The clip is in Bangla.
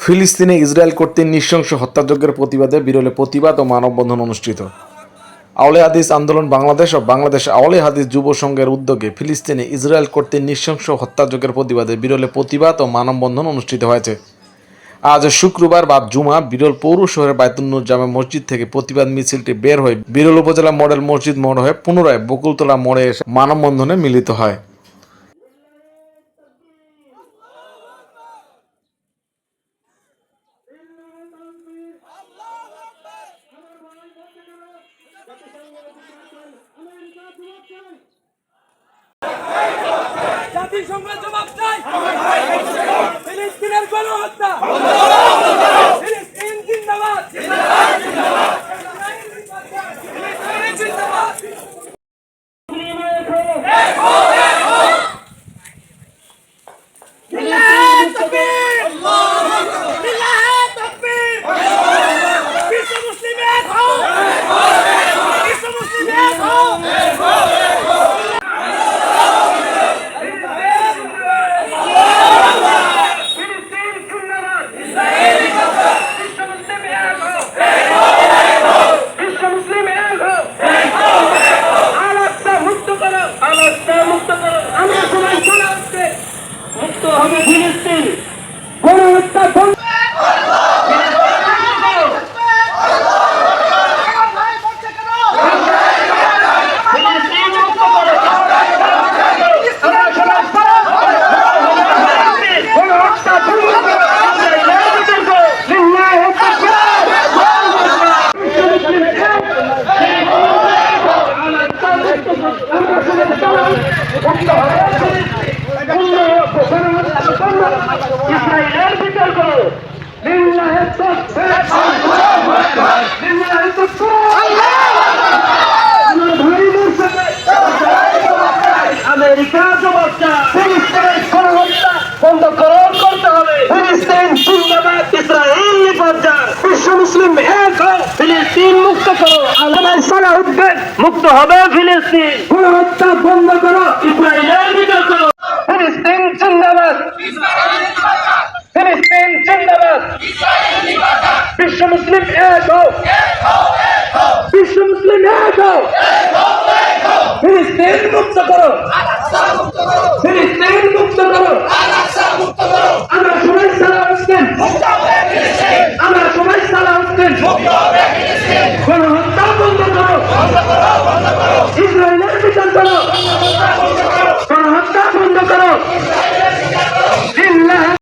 ফিলিস্তিনে ইসরায়েল কর্তৃক নৃশংস হত্যাযজ্ঞের প্রতিবাদে বিরলে প্রতিবাদ ও মানববন্ধন অনুষ্ঠিত। আওলে হাদিস আন্দোলন বাংলাদেশ ও বাংলাদেশ আওলে হাদিস যুব সংঘের উদ্যোগে ফিলিস্তিনে ইসরায়েল কর্তৃক নৃশংস হত্যাযজ্ঞের প্রতিবাদে বিরলে প্রতিবাদ ও মানববন্ধন অনুষ্ঠিত হয়েছে। আজ শুক্রবার বাদ জুমা বিরল পৌর শহরের বায়তুন্নুর জামে মসজিদ থেকে প্রতিবাদ মিছিলটি বের হয়ে বিরল উপজেলা মডেল মসজিদ মোড় হয়ে পুনরায় বকুলতলা মোড়ে এসে মানববন্ধনে মিলিত হয়। জাতিসংঘের জবাব চাই। ফিলিস্তিনের গণহত্যা ফিলিস্তিন জিন্দাবাদ ফিলিস্তিন জিন্দাবাদ বিল্লাহ তাকবীর বিল্লাহ তাকবীর বিশ্ব মুসলিম এক হও বিশ্ব মুসলিম এক হও ফিলিস্তিন জিন্দাবাদ ইসরায়েল জিন্দাবাদ বিশ্ব মুসলিম এক হও বিশ্ব মুসলিম এক হও আলাদা মুক্ত করো আলাদা মুক্ত করো আমরা সবাই চলে আসছে মুক্ত হবে ফিলিস্তিন গণহত্যা বন্ধ ফিলিস্তিন মুক্ত করো আমরা সবাই গণহত্যা বন্ধ করো লিল্লাহি ইসরায়েলের বিচার করো। আমেরিকা জবাব চায়। করতে হবে। ফিলিস্তিন জিন্দাবাদ, ইসরায়েল নিপাত বিশ্ব মুসলিম এক হও। ফিলিস্তিন মুক্ত করো। আল্লাহ সালাহুদ্দিন মুক্ত হবে ফিলিস্তিন। গণহত্যা বন্ধ করো। ইসরায়েলের মুসলিম এক হোক বিশ্ব মুসলিম এক হোক ফিলিস্তিন মুক্ত করো। ফিলিস্তিন মুক্ত করো। আমরা সবাই সারা হোসেন। আমরা সবাই সারা হোসেন। গণহত্যা বন্ধ করো। ইসরায়েলের বিচার করো। গণহত্যা বন্ধ করো।